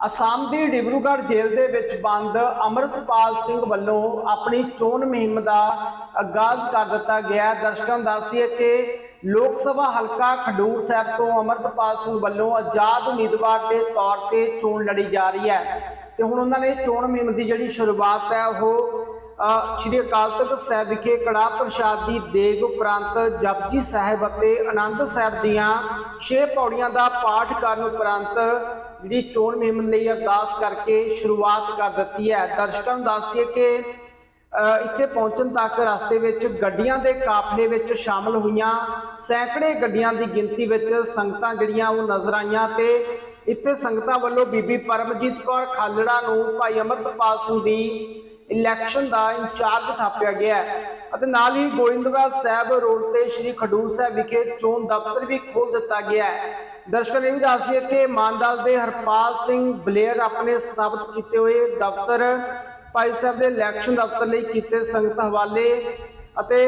ਅਸਾਮ ਦੀ ਡਿਬਰੂਗੜ੍ਹ ਜੇਲ੍ਹ ਦੇ ਵਿੱਚ ਬੰਦ ਅਮਰਤਪਾਲ ਸਿੰਘ ਵੱਲੋਂ ਆਪਣੀ ਚੋਣ ਮੁਹਿੰਮ ਦਾ ਆਗਾਜ਼ ਕਰ ਦਿੱਤਾ ਗਿਆ ਦਰਸ਼ਕਾਂ ਨੂੰ ਦੱਸ ਦਈਏ ਕਿ ਲੋਕ ਸਭਾ ਹਲਕਾ ਖਡੂਰ ਸਾਹਿਬ ਤੋਂ ਅਮਰਤਪਾਲ ਸਿੰਘ ਵੱਲੋਂ ਆਜ਼ਾਦ ਉਮੀਦਵਾਰ ਦੇ ਤੌਰ ਤੇ ਚੋਣ ਲੜੀ ਜਾ ਰਹੀ ਹੈ ਤੇ ਹੁਣ ਉਹਨਾਂ ਨੇ ਚੋਣ ਮੁਹਿੰਮ ਦੀ ਜਿਹੜੀ ਸ਼ੁਰੂਆਤ ਹੈ, ਉਹ ਸ਼੍ਰੀ ਅਕਾਲ ਤਖਤ ਸਾਹਿਬ ਵਿਖੇ ਕੜਾ ਪ੍ਰਸ਼ਾਦ ਦੀ ਦੇਗ ਉਪਰੰਤ ਜਪਜੀ ਸਾਹਿਬ ਅਤੇ ਆਨੰਦ ਸਾਹਿਬ ਦੀਆਂ ਛੇ ਪੌੜੀਆਂ ਦਾ ਪਾਠ ਕਰਨ ਉਪਰੰਤ ਜਿਹੜੀ ਚੋਣ ਮੁਹਿੰਮ ਲਈ ਅਰਦਾਸ ਕਰਕੇ ਸ਼ੁਰੂਆਤ ਕਰ ਦਿੱਤੀ ਹੈ। ਦਰਸ਼ਕਾਂ ਨੂੰ ਦੱਸੀਏ ਕਿ ਇੱਥੇ ਪਹੁੰਚਣ ਤੱਕ ਰਸਤੇ ਵਿੱਚ ਗੱਡੀਆਂ ਦੇ ਕਾਫਲੇ ਵਿੱਚ ਸ਼ਾਮਲ ਹੋਈਆਂ। ਸੈਂਕੜੇ ਗੱਡੀਆਂ ਦੀ ਗਿਣਤੀ ਵਿੱਚ ਸੰਗਤਾਂ ਜਿਹੜੀਆਂ ਉਹ ਨਜ਼ਰ ਆਈਆਂ ਤੇ ਇੱਥੇ ਸੰਗਤਾਂ ਵੱਲੋਂ ਬੀਬੀ ਪਰਮਜੀਤ ਕੌਰ ਖਾਲੜਾ ਨੂੰ ਭਾਈ ਅਮਰਤਪਾਲ ਸਿੰਘ ਦੀ ਇਲੈਕਸ਼ਨ ਦਾ ਇੰਚਾਰਜ ਥਾਪਿਆ ਗਿਆ ਹੈ। ਅਤੇ ਨਾਲ ਹੀ ਗੋਇੰਦਵਾਲ ਸਾਹਿਬ ਰੋਡ ਤੇ ਸ੍ਰੀ ਖਡੂਰ ਸਾਹਿਬ ਵਿਖੇ ਚੋਣ ਦਫ਼ਤਰ ਵੀ ਖੋਲ ਦਿੱਤਾ ਗਿਆ ਹੈ। ਦਰਸ਼ਕਾਂ ਨੇ ਵੀ ਦੱਸ ਦਈਏ ਕਿ ਮਾਨਦਾਸ ਦੇ ਹਰਪਾਲ ਸਿੰਘ ਬਲੇਅਰ ਆਪਣੇ ਸਥਾਪਿਤ ਕੀਤੇ ਹੋਏ ਦਫ਼ਤਰ ਭਾਈ ਸਾਹਿਬ ਦੇ ਇਲੈਕਸ਼ਨ ਦਫ਼ਤਰ ਲਈ ਕੀਤੇ ਸੰਗਤ ਹਵਾਲੇ ਅਤੇ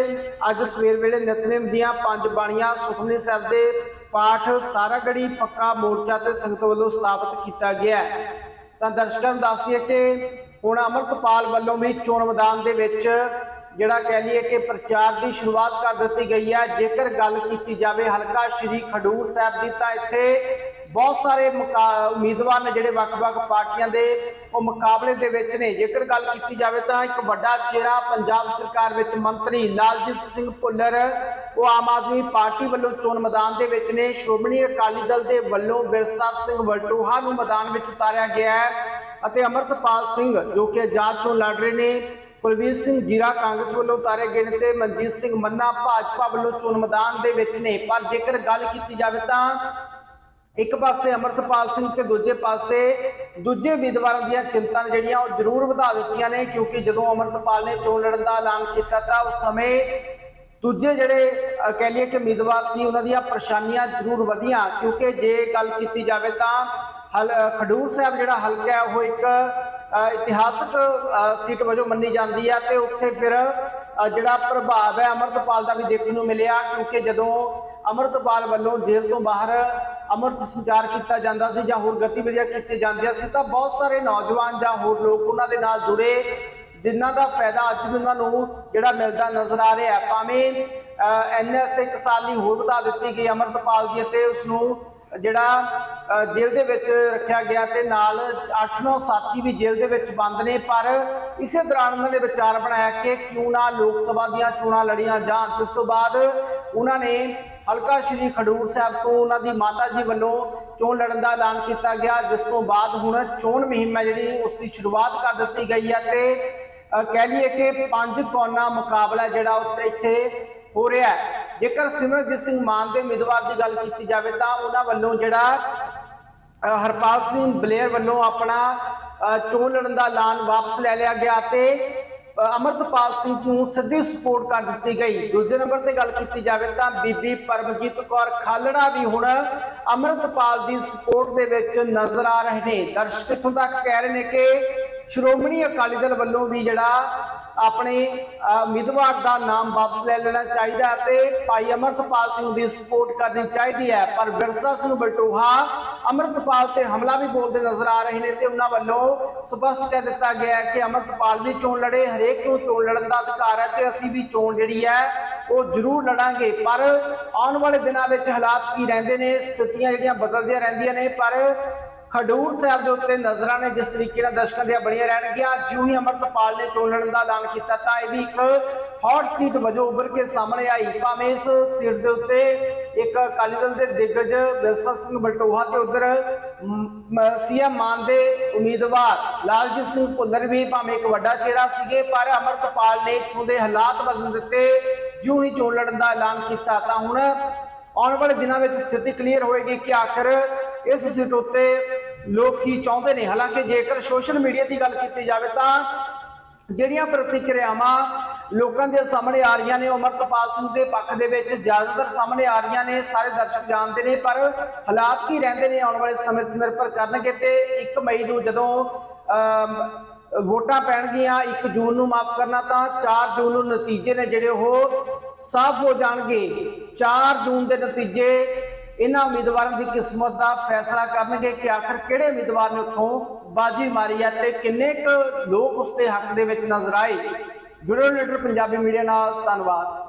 ਅੱਜ ਸਵੇਰ ਵੇਲੇ ਨਿਤਨੇਮ ਦੀਆਂ ਪੰਜ ਬਾਣੀਆਂ ਸੁਖਮਨੀ ਸਾਹਿਬ ਦੇ ਪਾਠ ਸਾਰਾ ਪੱਕਾ ਮੋਰਚਾ ਤੇ ਸੰਗਤ ਵੱਲੋਂ ਸਥਾਪਿਤ ਕੀਤਾ ਗਿਆ ਤਾਂ ਦਰਸ਼ਕਾਂ ਨੂੰ ਦੱਸ ਦਈਏ ਕਿ ਹੁਣ ਅਮਰਤਪਾਲ ਵੱਲੋਂ ਵੀ ਚੋਣ ਮੈਦਾਨ ਦੇ ਵਿੱਚ ਜਿਹੜਾ ਕਹਿ ਲਈਏ ਕਿ ਪ੍ਰਚਾਰ ਦੀ ਸ਼ੁਰੂਆਤ ਕਰ ਦਿੱਤੀ ਗਈ ਹੈ। ਜੇਕਰ ਗੱਲ ਕੀਤੀ ਜਾਵੇ ਹਲਕਾ ਸ਼੍ਰੀ ਖਡੂਰ ਸਾਹਿਬ ਦੀ, ਤਾਂ ਇੱਥੇ ਬਹੁਤ ਸਾਰੇ ਮੁਕਾ- ਉਮੀਦਵਾਰ ਨੇ ਜਿਹੜੇ ਵੱਖ-ਵੱਖ ਪਾਰਟੀਆਂ ਦੇ ਉਹ ਮੁਕਾਬਲੇ ਦੇ ਵਿੱਚ ਨੇ। ਜੇਕਰ ਗੱਲ ਕੀਤੀ ਜਾਵੇ ਤਾਂ ਇੱਕ ਵੱਡਾ ਚਿਹਰਾ ਪੰਜਾਬ ਸਰਕਾਰ ਵਿੱਚ ਮੰਤਰੀ ਲਾਲਜੀਤ ਸਿੰਘ ਭੁੱਲਰ, ਉਹ ਆਮ ਆਦਮੀ ਪਾਰਟੀ ਵੱਲੋਂ ਚੋਣ ਮੈਦਾਨ ਦੇ ਵਿੱਚ ਨੇ। ਸ਼੍ਰੋਮਣੀ ਅਕਾਲੀ ਦਲ ਦੇ ਵੱਲੋਂ ਬਿਰਸਾ ਸਿੰਘ ਵਲਟੋਹਾ ਨੂੰ ਮੈਦਾਨ ਵਿੱਚ ਉਤਾਰਿਆ ਗਿਆ ਹੈ। ਅਤੇ ਅਮਰਤਪਾਲ ਸਿੰਘ, ਜੋ ਕਿ ਆਜ਼ਾਦ ਚੋਂ ਲੜ ਰਹੇ ਨੇ। ਕੁਲਵੀਰ ਸਿੰਘ ਜੀਰਾ ਕਾਂਗਰਸ ਵੱਲੋਂ ਉਤਾਰੇ ਗਏ ਨੇ ਤੇ ਮਨਜੀਤ ਸਿੰਘ ਮੰਨਾ ਭਾਜਪਾ ਵੱਲੋਂ ਚੋਣ ਮੈਦਾਨ ਦੇ ਵਿੱਚ ਨੇ। ਪਰ ਜੇਕਰ ਗੱਲ ਕੀਤੀ ਜਾਵੇ ਤਾਂ ਇੱਕ ਪਾਸੇ ਅਮਰਤਪਾਲ ਸਿੰਘ ਤੇ ਦੂਜੇ ਪਾਸੇ ਦੂਜੇ ਉਮੀਦਵਾਰਾਂ ਦੀਆਂ ਚਿੰਤਾ ਨੇ ਜਿਹੜੀਆਂ ਉਹ ਜ਼ਰੂਰ ਵਧਾ ਦਿੱਤੀਆਂ ਨੇ, ਕਿਉਂਕਿ ਜਦੋਂ ਅਮਰਤਪਾਲ ਨੇ ਚੋਣ ਲੜਨ ਦਾ ਐਲਾਨ ਕੀਤਾ ਤਾਂ ਉਸ ਸਮੇਂ ਦੂਜੇ ਜਿਹੜੇ ਕਹਿ ਲਈਏ ਕਿ ਉਮੀਦਵਾਰ ਸੀ, ਉਹਨਾਂ ਦੀਆਂ ਪਰੇਸ਼ਾਨੀਆਂ ਜ਼ਰੂਰ ਵਧੀਆਂ। ਕਿਉਂਕਿ ਜੇ ਗੱਲ ਕੀਤੀ ਜਾਵੇ ਤਾਂ ਹਲ, ਖਡੂਰ ਸਾਹਿਬ ਜਿਹੜਾ ਹਲਕਾ ਹੈ, ਉਹ ਇੱਕ ਇਤਿਹਾਸਕ ਸੀਟ ਵਜੋਂ ਮੰਨੀ ਜਾਂਦੀ ਹੈ ਤੇ ਉੱਥੇ ਫਿਰ ਜਿਹੜਾ ਪ੍ਰਭਾਵ ਹੈ ਅਮਰਤਪਾਲ ਦਾ ਵੀ ਦੇਖਣ ਨੂੰ ਮਿਲਿਆ ਕਿਉਂਕਿ ਜਦੋਂ ਅਮਰਤਪਾਲ ਵੱਲੋਂ ਜੇਲ੍ਹ ਤੋਂ ਬਾਹਰ ਅਮਰਤ ਸੰਚਾਰ ਕੀਤਾ ਜਾਂਦਾ ਸੀ ਜਾਂ ਹੋਰ ਗਤੀਵਿਧੀਆਂ ਕੀਤੀਆਂ ਜਾਂਦੀਆਂ ਸੀ, ਤਾਂ ਬਹੁਤ ਸਾਰੇ ਨੌਜਵਾਨ ਜਾਂ ਹੋਰ ਲੋਕ ਉਹਨਾਂ ਦੇ ਨਾਲ ਜੁੜੇ, ਜਿਨ੍ਹਾਂ ਦਾ ਫਾਇਦਾ ਅੱਜ ਵੀ ਉਹਨਾਂ ਨੂੰ ਜਿਹੜਾ ਮਿਲਦਾ ਨਜ਼ਰ ਆ ਰਿਹਾ ਹੈ। ਭਾਵੇਂ ਐਨਐਸ ਇੱਕ ਸਾਲ ਲਈ ਹੋਰ ਵਧਾ ਦਿੱਤੀ ਗਈ ਅਮਰਤਪਾਲ ਦੀ ਅਤੇ ਉਸ ਨੂੰ ਜਿਹੜਾ ਜੇਲ੍ਹ ਦੇ ਵਿੱਚ ਰੱਖਿਆ ਗਿਆ ਤੇ ਨਾਲ 8-9 ਸਾਥੀ ਵੀ ਜੇਲ੍ਹ ਦੇ ਵਿੱਚ ਬੰਦ ਨੇ, ਪਰ ਇਸੇ ਦੌਰਾਨ ਉਹਨਾਂ ਨੇ ਵਿਚਾਰ ਬਣਾਇਆ ਕਿ ਕਿਉਂ ਨਾ ਲੋਕ ਸਭਾ ਦੀਆਂ ਚੋਣਾਂ ਲੜੀਆਂ ਜਾਣ। ਇਸ ਤੋਂ ਬਾਅਦ ਉਹਨਾਂ ਨੇ ਹਲਕਾ ਸ਼੍ਰੀ ਖਡੂਰ ਸਾਹਿਬ ਤੋਂ ਉਹਨਾਂ ਦੀ ਮਾਤਾ ਜੀ ਵੱਲੋਂ ਚੋਣ ਲੜਨ ਦਾ ਐਲਾਨ ਕੀਤਾ ਗਿਆ, ਜਿਸ ਤੋਂ ਬਾਅਦ ਹੁਣ ਚੋਣ ਮੁਹਿੰਮ ਹੈ ਜਿਹੜੀ, ਉਸ ਦੀ ਸ਼ੁਰੂਆਤ ਕਰ ਦਿੱਤੀ ਗਈ ਹੈ ਤੇ ਕਹਿ ਲਈਏ ਕਿ ਪੰਜ ਕੋਨਾ ਮੁਕਾਬਲਾ ਜਿਹੜਾ ਉੱਤੇ ਇੱਥੇ ਹੋ ਰਿਹਾ ਹੈ। ਜੇਕਰ ਸਿਮਰਜੀਤ ਸਿੰਘ ਮਾਨ ਦੇ ਉਮੀਦਵਾਰ ਦੀ ਗੱਲ ਕੀਤੀ ਜਾਵੇ ਤਾਂ ਉਹਨਾਂ ਵੱਲੋਂ ਜਿਹੜਾ ਹਰਪਾਲ ਸਿੰਘ ਬਲੇਅਰ ਵੱਲੋਂ ਆਪਣਾ ਚੋਣ ਲੜਨ ਦਾ ਐਲਾਨ ਵਾਪਸ ਲੈ ਲਿਆ ਗਿਆ ਤੇ ਅ, ਅਮਰਤਪਾਲ ਸਿੰਘ ਨੂੰ ਸਿੱਧੀ ਸਪੋਰਟ ਕਰ ਦਿੱਤੀ ਗਈ। ਦੂਜੇ ਨੰਬਰ ਤੇ ਗੱਲ ਕੀਤੀ ਜਾਵੇ ਤਾਂ ਬੀਬੀ ਪਰਮਜੀਤ ਕੌਰ ਖਾਲੜਾ ਵੀ ਹੁਣ ਅਮਰਤਪਾਲ ਦੀ ਸਪੋਰਟ ਦੇ ਵਿੱਚ ਨਜ਼ਰ ਆ ਰਹੇ ਨੇ। ਦਰਸ਼ਕ ਇੱਥੋਂ ਤੱਕ ਕਹਿ ਰਹੇ ਨੇ ਕਿ ਸ਼੍ਰੋਮਣੀ ਅਕਾਲੀ ਦਲ ਵੱਲੋਂ ਵੀ ਜਿਹੜਾ ਆਪਣੇ ਉਮੀਦਵਾਰ ਦਾ ਨਾਮ ਵਾਪਸ ਲੈ ਲੈਣਾ ਚਾਹੀਦਾ ਹੈ ਤੇ ਭਾਈ ਅਮਰਤਪਾਲ ਸਿੰਘ ਦੀ ਸਪੋਰਟ ਕਰਨੀ ਚਾਹੀਦੀ ਹੈ। ਪਰ ਵਿਰਸਾ ਸਿੰਘ ਬਲਟੋਹਾ ਅਮਰਤਪਾਲ ਤੇ ਹਮਲਾ ਵੀ ਬੋਲਦੇ ਨਜ਼ਰ ਆ ਰਹੇ ਨੇ ਤੇ ਉਹਨਾਂ ਵੱਲੋਂ ਸਪਸ਼ਟ ਕਹਿ ਦਿੱਤਾ ਗਿਆ ਹੈ ਕਿ ਅਮਰਤਪਾਲ ਵੀ ਚੋਣ ਲੜੇ, ਹਰੇਕ ਨੂੰ ਚੋਣ ਲੜਨ ਦਾ ਅਧਿਕਾਰ ਹੈ ਤੇ ਅਸੀਂ ਵੀ ਚੋਣ ਜਿਹੜੀ ਹੈ, ਉਹ ਜ਼ਰੂਰ ਲੜਾਂਗੇ। ਪਰ ਆਉਣ ਵਾਲੇ ਦਿਨਾਂ ਵਿੱਚ ਹਾਲਾਤ ਕੀ ਰਹਿੰਦੇ ਨੇ, ਸਥਿਤੀਆਂ ਜਿਹੜੀਆਂ ਬਦਲਦੀਆਂ ਰਹਿੰਦੀਆਂ ਨੇ, ਪਰ ਖਡੂਰ ਸਾਹਿਬ ਦੇ ਉੱਤੇ ਨਜ਼ਰਾਂ ਨੇ ਜਿਸ ਤਰੀਕੇ ਨਾਲ ਦਰਸ਼ਕਾਂ ਦੀਆਂ ਬਣੀਆਂ ਰਹਿਣਗੀਆਂ ਜਿਉਂ ਹੀ ਅਮਰਤਪਾਲ ਨੇ ਚੋਣ ਲੜਨ ਦਾ ਐਲਾਨ ਕੀਤਾ, ਤਾਂ ਇਹ ਵੀ ਇੱਕ ਹੌਟ ਸੀਟ ਵਜੋਂ ਉੱਭਰ ਕੇ ਸਾਹਮਣੇ ਆਈ। ਭਾਵੇਂ ਇਸ ਸੀਟ ਦੇ ਉੱਤੇ ਇੱਕ ਅਕਾਲੀ ਦਲ ਦੇ ਦਿੱਗਜ ਵਿਰਸਾ ਸਿੰਘ ਬਲਟੋਹਾ ਤੇ ਉਧਰ ਸੀਐਮ ਮਾਨ ਦੇ ਉਮੀਦਵਾਰ ਲਾਲਜੀਤ ਸਿੰਘ ਭੁੱਲਰ ਵੀ ਭਾਵੇਂ ਇੱਕ ਵੱਡਾ ਚਿਹਰਾ ਸੀਗੇ, ਪਰ ਅਮਰਤਪਾਲ ਨੇ ਇੱਥੋਂ ਦੇ ਹਾਲਾਤ ਬਦਲ ਦਿੱਤੇ ਜਿਉਂ ਹੀ ਚੋਣ ਲੜਨ ਦਾ ਐਲਾਨ ਕੀਤਾ। ਤਾਂ ਹੁਣ ਆਉਣ ਵਾਲੇ ਦਿਨਾਂ ਵਿੱਚ ਸਥਿਤੀ ਕਲੀਅਰ ਹੋਏਗੀ ਕਿ ਆਖਰ ਇਸ ਸੀਟ ਉੱਤੇ ਲੋਕ ਕੀ ਚਾਹੁੰਦੇ ਨੇ। ਹਾਲਾਂਕਿ ਜੇਕਰ ਸੋਸ਼ਲ ਮੀਡੀਆ ਦੀ ਗੱਲ ਕੀਤੀ ਜਾਵੇ ਤਾਂ ਜਿਹੜੀਆਂ ਪ੍ਰਤੀਕਿਰਿਆਵਾਂ ਲੋਕਾਂ ਦੇ ਸਾਹਮਣੇ ਆ ਰਹੀਆਂ ਨੇ ਅਮਰਤਪਾਲ ਸਿੰਘ ਦੇ ਪੱਖ ਦੇ ਵਿੱਚ ਜ਼ਿਆਦਾਤਰ ਸਾਹਮਣੇ ਆ ਰਹੀਆਂ ਨੇ ਸਾਰੇ ਦਰਸ਼ਕ ਜਾਣਦੇ ਨੇ ਪਰ ਹਾਲਾਤ ਕੀ ਰਹਿੰਦੇ ਨੇ ਆਉਣ ਵਾਲੇ ਸਮੇਂ ਤੇ ਨਿਰਭਰ ਕਰਨਗੇ ਤੇ 1 ਮਈ ਨੂੰ ਜਦੋਂ ਅਮ, ਵੋਟਾਂ ਪੈਣਗੀਆਂ 1 ਜੂਨ ਨੂੰ ਮਾਫ ਕਰਨਾ ਤਾਂ 4 ਜੂਨ ਨੂੰ ਨਤੀਜੇ ਨੇ ਜਿਹੜੇ ਉਹ ਸਾਫ਼ ਹੋ ਜਾਣਗੇ। 4 ਜੂਨ ਦੇ ਨਤੀਜੇ ਇਹਨਾਂ ਉਮੀਦਵਾਰਾਂ ਦੀ ਕਿਸਮਤ ਦਾ ਫੈਸਲਾ ਕਰਨਗੇ ਕਿ ਆਖਰ ਕਿਹੜੇ ਉਮੀਦਵਾਰ ਨੇ ਉੱਥੋਂ ਬਾਜੀ ਮਾਰੀ ਹੈ ਤੇ ਕਿੰਨੇ ਕੁ ਲੋਕ ਉਸ ਦੇ ਹੱਕ ਦੇ ਵਿੱਚ ਨਜ਼ਰ ਆਏ। ਜੁੜੋ ਲੀਡਰ ਪੰਜਾਬੀ ਮੀਡੀਆ ਨਾਲ, ਧੰਨਵਾਦ।